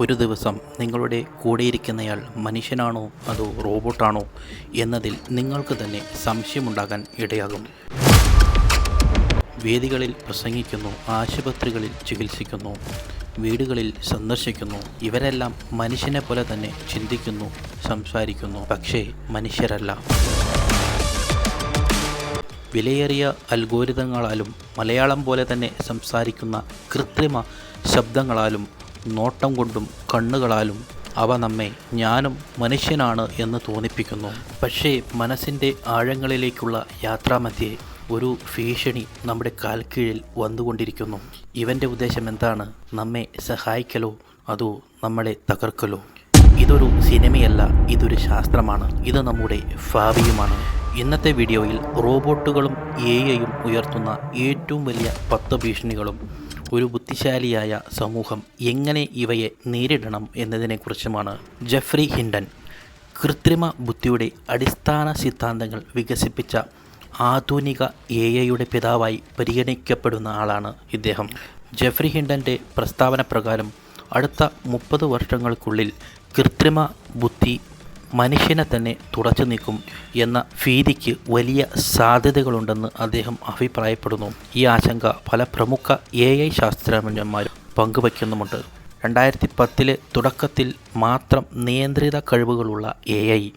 ഒരു ദിവസം നിങ്ങളുടെ കൂടെയിരിക്കുന്നയാൾ മനുഷ്യനാണോ അതോ റോബോട്ടാണോ എന്നതിൽ നിങ്ങൾക്ക് തന്നെ സംശയമുണ്ടാകാൻ ഇടയാകും. വേദികളിൽ പ്രസംഗിക്കുന്നു ആശുപത്രികളിൽ ചികിത്സിക്കുന്നു വീടുകളിൽ സന്ദർശിക്കുന്നു ഇവരെല്ലാം മനുഷ്യനെ പോലെ തന്നെ ചിന്തിക്കുന്നു സംസാരിക്കുന്നു പക്ഷേ മനുഷ്യരല്ല. വിലയേറിയ അൽഗോരിതങ്ങളാലും മലയാളം പോലെ തന്നെ സംസാരിക്കുന്ന കൃത്രിമ ശബ്ദങ്ങളാലും നോട്ടം കൊണ്ടും കണ്ണുകളാലും അവ നമ്മെ ഞാനും മനുഷ്യനാണ് എന്ന് തോന്നിപ്പിക്കുന്നു. പക്ഷേ മനസ്സിന്റെ ആഴങ്ങളിലേക്കുള്ള യാത്രാമധ്യേ ഒരു ഭീഷണി നമ്മുടെ കാൽക്കീഴിൽ വന്നുകൊണ്ടിരിക്കുന്നു. ഇവന്റെ ഉദ്ദേശം എന്താണ്? നമ്മെ സഹായിക്കലോ? അതോ നമ്മളെ തകർക്കലോ? ഇതൊരു സിനിമയല്ല ഇതൊരു ശാസ്ത്രമാണ്. ഇത് നമ്മുടെ ഭാവിയുമാണ്. ഇന്നത്തെ വീഡിയോയിൽ റോബോട്ടുകളും എ ഐയും ഉയർത്തുന്ന ഏറ്റവും വലിയ പത്ത് ഭീഷണികളും ഒരു ബുദ്ധിശാലിയായ സമൂഹം എങ്ങനെ ഇവയെ നേരിടണം എന്നതിനെക്കുറിച്ചുമാണ് ജെഫ്രി ഹിൻഡൻ കൃത്രിമ ബുദ്ധിയുടെ അടിസ്ഥാന സിദ്ധാന്തങ്ങൾ വികസിപ്പിച്ച ആധുനിക എ ഐയുടെ പിതാവായി പരിഗണിക്കപ്പെടുന്ന ആളാണ് ഇദ്ദേഹം. ജെഫ്രി ഹിൻഡന്റെ പ്രസ്താവന പ്രകാരം അടുത്ത മുപ്പത് വർഷങ്ങൾക്കുള്ളിൽ കൃത്രിമ ബുദ്ധി മനുഷ്യനെ തന്നെ തുടച്ചു നീക്കും എന്ന ഭീതിക്ക് വലിയ സാധ്യതകളുണ്ടെന്ന് അദ്ദേഹം അഭിപ്രായപ്പെടുന്നു. ഈ ആശങ്ക പല പ്രമുഖ എ ഐ ശാസ്ത്രജ്ഞന്മാരും പങ്കുവയ്ക്കുന്നുമുണ്ട്. രണ്ടായിരത്തി പത്തിലെ തുടക്കത്തിൽ മാത്രം നിയന്ത്രിത കഴിവുകളുള്ള എ ഐ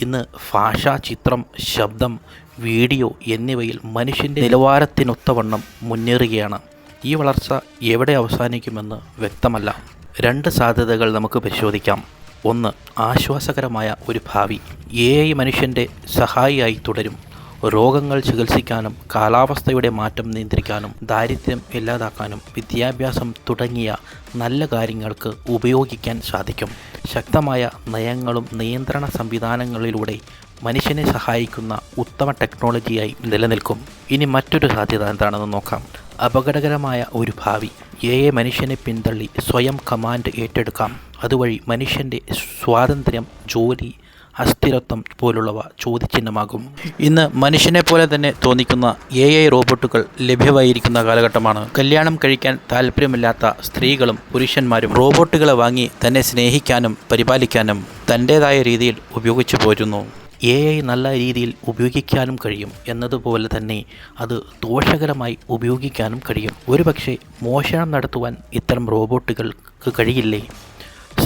ഇന്ന് ഭാഷ ചിത്രം ശബ്ദം വീഡിയോ എന്നിവയിൽ മനുഷ്യന്റെ നിലവാരത്തിനൊത്തവണ്ണം മുന്നേറുകയാണ്. ഈ വളർച്ച എവിടെ അവസാനിക്കുമെന്ന് വ്യക്തമല്ല. രണ്ട് സാധ്യതകൾ നമുക്ക് പരിശോധിക്കാം. ഒന്ന് ആശ്വാസകരമായ ഒരു ഭാവി. എ ഐ മനുഷ്യന്റെ സഹായിയായി തുടരും. രോഗങ്ങൾ ചികിത്സിക്കാനും കാലാവസ്ഥയുടെ മാറ്റം നിയന്ത്രിക്കാനും ദാരിദ്ര്യം ഇല്ലാതാക്കാനും വിദ്യാഭ്യാസം തുടങ്ങിയ നല്ല കാര്യങ്ങൾക്ക് ഉപയോഗിക്കാൻ സാധിക്കും. ശക്തമായ നയങ്ങളും നിയന്ത്രണ സംവിധാനങ്ങളിലൂടെ മനുഷ്യനെ സഹായിക്കുന്ന ഉത്തമ ടെക്നോളജിയായി നിലനിൽക്കും. ഇനി മറ്റൊരു സാധ്യത എന്താണെന്ന് നോക്കാം. അപകടകരമായ ഒരു ഭാവി. എ എ മനുഷ്യനെ പിന്തള്ളി സ്വയം കമാൻഡ് ഏറ്റെടുക്കാം. അതുവഴി മനുഷ്യന്റെ സ്വാതന്ത്ര്യം ജോലി അസ്ഥിരത്വം പോലുള്ളവ ചോദ്യചിഹ്നമാകും. ഇന്ന് മനുഷ്യനെ പോലെ തന്നെ തോന്നിക്കുന്ന എ ഐ റോബോട്ടുകൾ ലഭ്യമായിരിക്കുന്ന കാലഘട്ടമാണ്. കല്യാണം കഴിക്കാൻ താല്പര്യമില്ലാത്ത സ്ത്രീകളും പുരുഷന്മാരും റോബോട്ടുകളെ വാങ്ങി തന്നെ സ്നേഹിക്കാനും പരിപാലിക്കാനും തന്റേതായ രീതിയിൽ ഉപയോഗിച്ചു പോരുന്നു. എ ഐ നല്ല രീതിയിൽ ഉപയോഗിക്കാനും കഴിയും എന്നതുപോലെ തന്നെ അത് ദോഷകരമായി ഉപയോഗിക്കാനും കഴിയും. ഒരുപക്ഷെ മോഷണം നടത്തുവാൻ ഇത്തരം റോബോട്ടുകൾക്ക് കഴിയില്ലേ?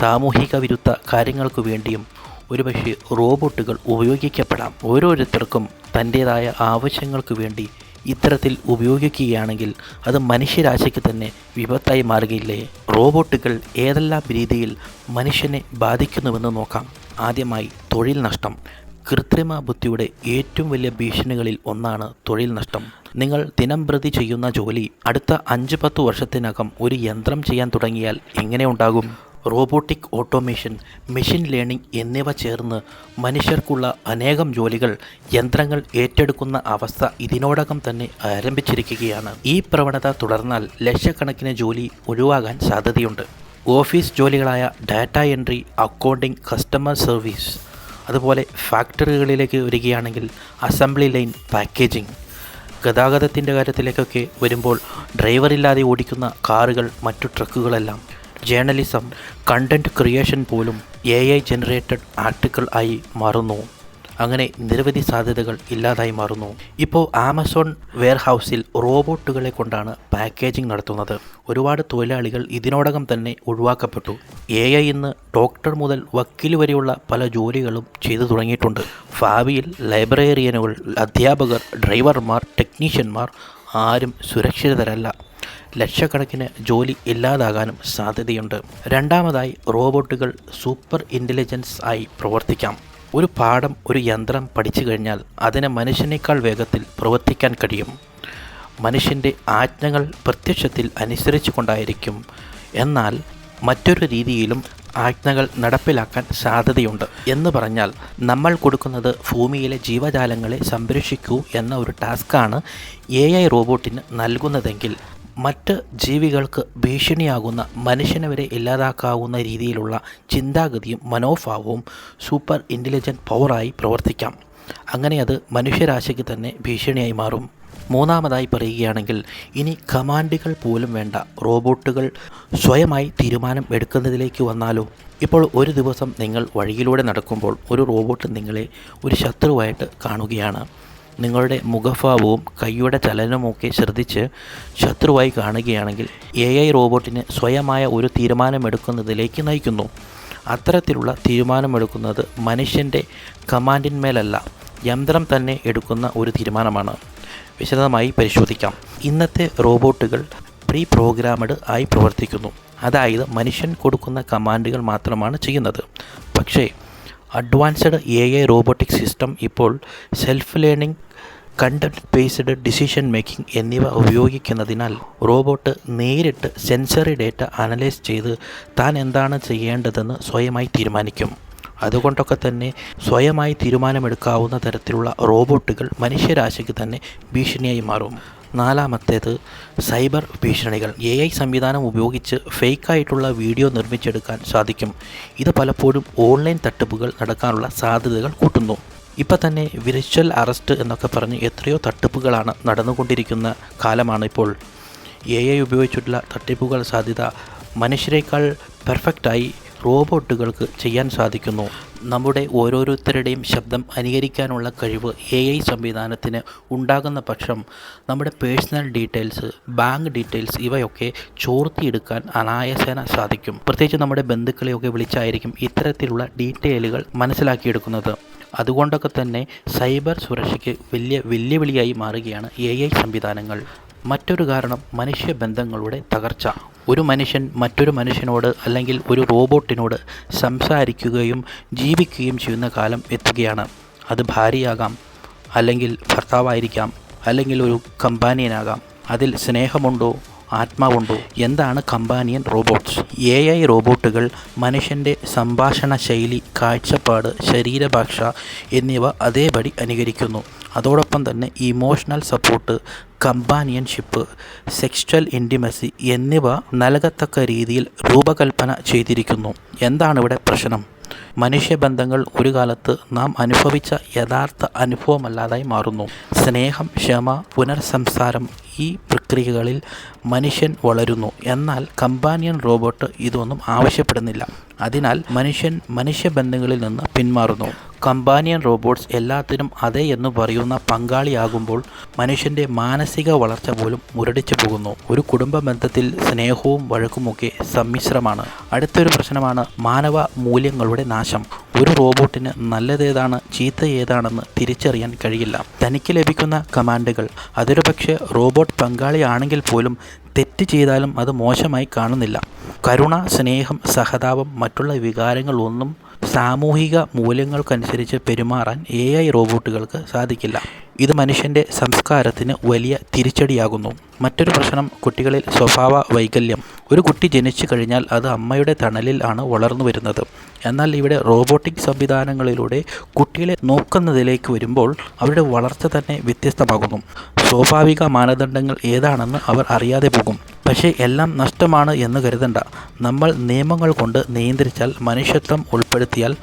സാമൂഹിക വിരുദ്ധ കാര്യങ്ങൾക്ക് വേണ്ടിയും ഒരുപക്ഷെ റോബോട്ടുകൾ ഉപയോഗിക്കപ്പെടാം. ഓരോരുത്തർക്കും തന്റേതായ ആവശ്യങ്ങൾക്ക് വേണ്ടി ഇത്തരത്തിൽ ഉപയോഗിക്കുകയാണെങ്കിൽ അത് മനുഷ്യരാശിക്ക് തന്നെ വിപത്തായി മാറുകയില്ലേ? റോബോട്ടുകൾ ഏതെല്ലാം രീതിയിൽ മനുഷ്യനെ ബാധിക്കുന്നുവെന്ന് നോക്കാം. ആദ്യമായി തൊഴിൽ നഷ്ടം. കൃത്രിമ ബുദ്ധിയുടെ ഏറ്റവും വലിയ ഭീഷണികളിൽ ഒന്നാണ് തൊഴിൽ നഷ്ടം. നിങ്ങൾ ദിനം പ്രതി ചെയ്യുന്ന ജോലി അടുത്ത അഞ്ച് പത്ത് വർഷത്തിനകം ഒരു യന്ത്രം ചെയ്യാൻ തുടങ്ങിയാൽ എങ്ങനെ ഉണ്ടാകും? റോബോട്ടിക് ഓട്ടോമേഷൻ മെഷീൻ ലേണിംഗ് എന്നിവ ചേർന്ന് മനുഷ്യർക്കുള്ള അനേകം ജോലികൾ യന്ത്രങ്ങൾ ഏറ്റെടുക്കുന്ന അവസ്ഥ ഇതിനോടകം തന്നെ ആരംഭിച്ചിരിക്കുകയാണ്. ഈ പ്രവണത തുടർന്നാൽ ലക്ഷക്കണക്കിന് ജോലി ഒഴിവാകാൻ സാധ്യതയുണ്ട്. Office ജോലികളായ data entry accounting customer service അതുപോലെ ഫാക്ടറികളിലേക്ക് വരികയാണെങ്കിൽ അസംബ്ലി ലൈൻ പാക്കേജിംഗ് ഗതാഗതത്തിന്റെ കാര്യത്തിലേക്കൊക്കെ വരുമ്പോൾ ഡ്രൈവറില്ലാതെ ഓടിക്കുന്ന കാറുകൾ മറ്റു ട്രക്കുകളെല്ലാം. ജേർണലിസം കണ്ടന്റ് ക്രിയേഷൻ പോലും എ ഐ ജനറേറ്റഡ് ആർട്ടിക്കിൾ ആയി മാറുന്നു. അങ്ങനെ നിരവധി സാധ്യതകൾ ഇല്ലാതായി മാറുന്നു. ഇപ്പോൾ ആമസോൺ വെയർഹൗസിൽ റോബോട്ടുകളെ കൊണ്ടാണ് പാക്കേജിംഗ് നടത്തുന്നത്. ഒരുപാട് തൊഴിലാളികൾ ഇതിനോടകം തന്നെ ഒഴിവാക്കപ്പെട്ടു. എ ഐ ഇന്ന് ഡോക്ടർ മുതൽ വക്കീൽ വരെയുള്ള പല ജോലികളും ചെയ്തു തുടങ്ങിയിട്ടുണ്ട്. ഭാവിയിൽ ലൈബ്രേറിയനുകൾ അധ്യാപകർ ഡ്രൈവർമാർ ടെക്നീഷ്യന്മാർ ആരും സുരക്ഷിതരല്ല. ലക്ഷക്കണക്കിന് ജോലി ഇല്ലാതാകാനും സാധ്യതയുണ്ട്. രണ്ടാമതായി റോബോട്ടുകൾ സൂപ്പർ ഇന്റലിജൻസ് ആയി പ്രവർത്തിക്കാം. ഒരു പാഠം ഒരു യന്ത്രം പഠിച്ചു കഴിഞ്ഞാൽ അതിനെ മനുഷ്യനേക്കാൾ വേഗത്തിൽ പ്രവർത്തിക്കാൻ കഴിയും. മനുഷ്യന്റെ ആജ്ഞകൾ പ്രത്യക്ഷത്തിൽ അനുസരിച്ചു കൊണ്ടായിരിക്കും. എന്നാൽ മറ്റൊരു രീതിയിലും ആജ്ഞകൾ നടപ്പിലാക്കാൻ സാധ്യതയുണ്ട് എന്ന് പറഞ്ഞാൽ നമ്മൾ കൊടുക്കുന്നത് ഭൂമിയിലെ ജീവജാലങ്ങളെ സംരക്ഷിക്കൂ എന്ന ഒരു ടാസ്ക്കാണ് എ ഐ റോബോട്ടിന് നൽകുന്നതെങ്കിൽ മറ്റ് ജീവികൾക്ക് ഭീഷണിയാകുന്ന മനുഷ്യനെ വരെ ഇല്ലാതാക്കാവുന്ന രീതിയിലുള്ള ചിന്താഗതിയും മനോഭാവവും സൂപ്പർ ഇന്റലിജന്റ് പവറായി പ്രവർത്തിക്കാം. അങ്ങനെ അത് മനുഷ്യരാശിക്ക് തന്നെ ഭീഷണിയായി മാറും. മൂന്നാമതായി പറയുകയാണെങ്കിൽ ഇനി കമാൻഡുകൾ പോലും വേണ്ട റോബോട്ടുകൾ സ്വയമായി തീരുമാനം എടുക്കുന്നതിലേക്ക് വന്നാലോ? ഇപ്പോൾ ഒരു ദിവസം നിങ്ങൾ വഴിയിലൂടെ നടക്കുമ്പോൾ ഒരു റോബോട്ട് നിങ്ങളെ ഒരു ശത്രുവായിട്ട് കാണുകയാണ്. നിങ്ങളുടെ മുഖഭാവവും കൈയുടെ ചലനവുമൊക്കെ ശ്രദ്ധിച്ച് ശത്രുവായി കാണുകയാണെങ്കിൽ എ ഐ റോബോട്ടിന് സ്വയമായ ഒരു തീരുമാനമെടുക്കുന്നതിലേക്ക് നയിക്കുന്നു. അത്തരത്തിലുള്ള തീരുമാനമെടുക്കുന്നത് മനുഷ്യന്റെ കമാൻഡിന്മേലല്ല യന്ത്രം തന്നെ എടുക്കുന്ന ഒരു തീരുമാനമാണ്. വിശദമായി പരിശോധിക്കാം. ഇന്നത്തെ റോബോട്ടുകൾ പ്രീ പ്രോഗ്രാമഡ് ആയി പ്രവർത്തിക്കുന്നു. അതായത് മനുഷ്യൻ കൊടുക്കുന്ന കമാൻഡുകൾ മാത്രമാണ് ചെയ്യുന്നത്. പക്ഷേ advanced A I robotic system ഇപ്പോൾ self learning content based decision making എന്നിവ ഉപയോഗിക്കുന്നതിനാൽ റോബോട്ട് നേരിട്ട് സെൻസറി ഡേറ്റ അനലൈസ് ചെയ്ത് താൻ എന്താണ് ചെയ്യേണ്ടതെന്ന് സ്വയമായി തീരുമാനിക്കും. അതുകൊണ്ടൊക്കെ തന്നെ സ്വയമായി തീരുമാനമെടുക്കാവുന്ന തരത്തിലുള്ള റോബോട്ടുകൾ മനുഷ്യരാശിക്ക് തന്നെ ഭീഷണിയായി മാറും. നാലാമത്തേത് സൈബർ ഭീഷണികൾ. എ ഐ സംവിധാനം ഉപയോഗിച്ച് ഫേക്കായിട്ടുള്ള വീഡിയോ നിർമ്മിച്ചെടുക്കാൻ സാധിക്കും. ഇത് പലപ്പോഴും ഓൺലൈൻ തട്ടിപ്പുകൾ നടക്കാനുള്ള സാധ്യതകൾ കൂട്ടുന്നു. ഇപ്പം തന്നെ വിർച്വൽ അറസ്റ്റ് എന്നൊക്കെ പറഞ്ഞ് എത്രയോ തട്ടിപ്പുകളാണ് നടന്നുകൊണ്ടിരിക്കുന്ന കാലമാണ് ഇപ്പോൾ. എ ഐ ഉപയോഗിച്ചിട്ടുള്ള തട്ടിപ്പുകൾ സാധ്യത മനുഷ്യരെക്കാൾ പെർഫെക്റ്റായി റോബോട്ടുകൾക്ക് ചെയ്യാൻ സാധിക്കുന്നു. നമ്മുടെ ഓരോരുത്തരുടെയും ശബ്ദം അനുകരിക്കാനുള്ള കഴിവ് എ ഐ സംവിധാനത്തിന് ഉണ്ടാകുന്ന പക്ഷം നമ്മുടെ പേഴ്സണൽ ഡീറ്റെയിൽസ് ബാങ്ക് ഡീറ്റെയിൽസ് ഇവയൊക്കെ ചോർത്തിയെടുക്കാൻ അനായാസേന സാധിക്കും. പ്രത്യേകിച്ച് നമ്മുടെ ബന്ധുക്കളെയൊക്കെ വിളിച്ചായിരിക്കും ഇത്തരത്തിലുള്ള ഡീറ്റെയിലുകൾ മനസ്സിലാക്കിയെടുക്കുന്നത്. അതുകൊണ്ടൊക്കെ തന്നെ സൈബർ സുരക്ഷയ്ക്ക് വലിയ വെല്ലുവിളിയായി മാറുകയാണ് എ ഐ സംവിധാനങ്ങൾ. മറ്റൊരു കാരണം മനുഷ്യ ബന്ധങ്ങളുടെ തകർച്ച. ഒരു മനുഷ്യൻ മറ്റൊരു മനുഷ്യനോട് അല്ലെങ്കിൽ ഒരു റോബോട്ടിനോട് സംസാരിക്കുകയും ജീവിക്കുകയും ചെയ്യുന്ന കാലം എത്തുകയാണ്. അത് ഭാര്യയാകാം അല്ലെങ്കിൽ ഭർത്താവായിരിക്കാം അല്ലെങ്കിൽ ഒരു കമ്പാനിയനാകാം അതിൽ സ്നേഹമുണ്ടോ? ആത്മാവുണ്ടോ. എന്താണ് കമ്പാനിയൻ റോബോട്ട്സ് എ ഐ റോബോട്ടുകൾ മനുഷ്യന്റെ സംഭാഷണ ശൈലി കാഴ്ചപ്പാട് ശരീരഭാഷ എന്നിവ അതേപടി അനുകരിക്കുന്നു. അതോടൊപ്പം തന്നെ emotional support companionship sexual intimacy എന്നിവ നൽകത്തക്ക രീതിയിൽ രൂപകൽപ്പന ചെയ്തിരിക്കുന്നു. എന്താണ് ഇവിടെ പ്രശ്നം? മനുഷ്യബന്ധങ്ങൾ ഒരു കാലത്ത് നാം അനുഭവിച്ച യഥാർത്ഥ അനുഭവമല്ലാതായി മാറുന്നു. സ്നേഹം ക്ഷമ പുനർസംസാരം ഈ പ്രക്രിയകളിൽ മനുഷ്യൻ വളരുന്നു. എന്നാൽ കമ്പാനിയൻ റോബോട്ട് ഇതൊന്നും ആവശ്യപ്പെടുന്നില്ല. അതിനാൽ മനുഷ്യൻ മനുഷ്യബന്ധങ്ങളിൽ നിന്ന് പിന്മാറുന്നു. കമ്പാനിയൻ റോബോട്ട്സ് എല്ലാത്തിനും അതെ എന്ന് പറയുന്ന പങ്കാളിയാകുമ്പോൾ മനുഷ്യന്റെ മാനസിക വളർച്ച പോലും മുരടിച്ചു പോകുന്നു. ഒരു കുടുംബ ബന്ധത്തിൽ സ്നേഹവും വഴക്കുമൊക്കെ സമ്മിശ്രമാണ്. അടുത്തൊരു പ്രശ്നമാണ് മാനവ മൂല്യങ്ങളുടെ നാശം. ഒരു റോബോട്ടിന് നല്ലതേതാണ് ചീത്ത ഏതാണെന്ന് തിരിച്ചറിയാൻ കഴിയില്ല. തനിക്ക് ലഭിക്കുന്ന കമാൻഡുകൾ. അതൊരു പക്ഷേ റോബോട്ട് പങ്കാളിയാണെങ്കിൽ പോലും തെറ്റ് ചെയ്താലും അത് മോശമായി കാണുന്നില്ല. കരുണ സ്നേഹം സഹതാപം മറ്റുള്ള വികാരങ്ങളൊന്നും സാമൂഹിക മൂല്യങ്ങൾക്കനുസരിച്ച് പെരുമാറാൻ എ ഐ റോബോട്ടുകൾക്ക് സാധിക്കില്ല. ഇത് മനുഷ്യന്റെ സംസ്കാരത്തിന് വലിയ തിരിച്ചടിയാകുന്നു. മറ്റൊരു പ്രശ്നം കുട്ടികളിൽ സ്വഭാവ വൈകല്യം. ഒരു കുട്ടി ജനിച്ചു കഴിഞ്ഞാൽ അത് അമ്മയുടെ തണലിൽ ആണ് വളർന്നു വരുന്നത്. എന്നാൽ ഇവിടെ റോബോട്ടിക് സംവിധാനങ്ങളിലൂടെ കുട്ടികളെ നോക്കുന്നതിലേക്ക് വരുമ്പോൾ അവരുടെ വളർച്ച തന്നെ വ്യത്യസ്തമാകുന്നു. സ്വാഭാവിക മാനദണ്ഡങ്ങൾ ഏതാണെന്ന് അവർ അറിയാതെ പോകും. പക്ഷേ എല്ലാം നഷ്ടമാണ് എന്ന് കരുതണ്ട. നമ്മൾ നിയമങ്ങൾ കൊണ്ട് നിയന്ത്രിച്ചാൽ മനുഷ്യത്വം ഉൾപ്പെടുത്തിയാൽ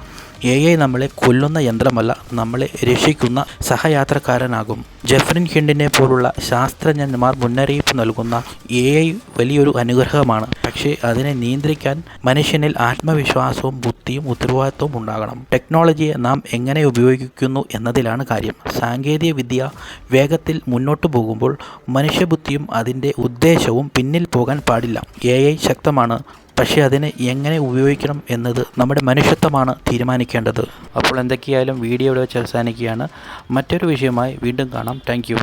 എ ഐ നമ്മളെ കൊല്ലുന്ന യന്ത്രമല്ല നമ്മളെ രക്ഷിക്കുന്ന സഹയാത്രക്കാരനാകും. ജെഫ്രിൻ ഹിൻഡിനെ പോലുള്ള ശാസ്ത്രജ്ഞന്മാർ മുന്നറിയിപ്പ് നൽകുന്ന എ ഐ വലിയൊരു അനുഗ്രഹമാണ്. പക്ഷേ അതിനെ നിയന്ത്രിക്കാൻ മനുഷ്യനിൽ ആത്മവിശ്വാസവും ബുദ്ധിയും ഉത്തരവാദിത്വവും ഉണ്ടാകണം. ടെക്നോളജിയെ നാം എങ്ങനെ ഉപയോഗിക്കുന്നു എന്നതിലാണ് കാര്യം. സാങ്കേതിക വിദ്യ വേഗത്തിൽ മുന്നോട്ട് പോകുമ്പോൾ മനുഷ്യബുദ്ധിയും അതിന്റെ ഉദ്ദേശവും പിന്നിൽ പോകാൻ പാടില്ല. എ ശക്തമാണ്. പക്ഷേ അതിനെ എങ്ങനെ ഉപയോഗിക്കണം എന്നത് നമ്മുടെ മനുഷ്യത്വമാണ് തീരുമാനിക്കേണ്ടത്. അപ്പോൾ എന്തൊക്കെയായാലും വീഡിയോ ഇവിടെ വെച്ച് അവസാനിക്കുകയാണ്. മറ്റൊരു വിഷയമായി വീണ്ടും കാണാം. താങ്ക്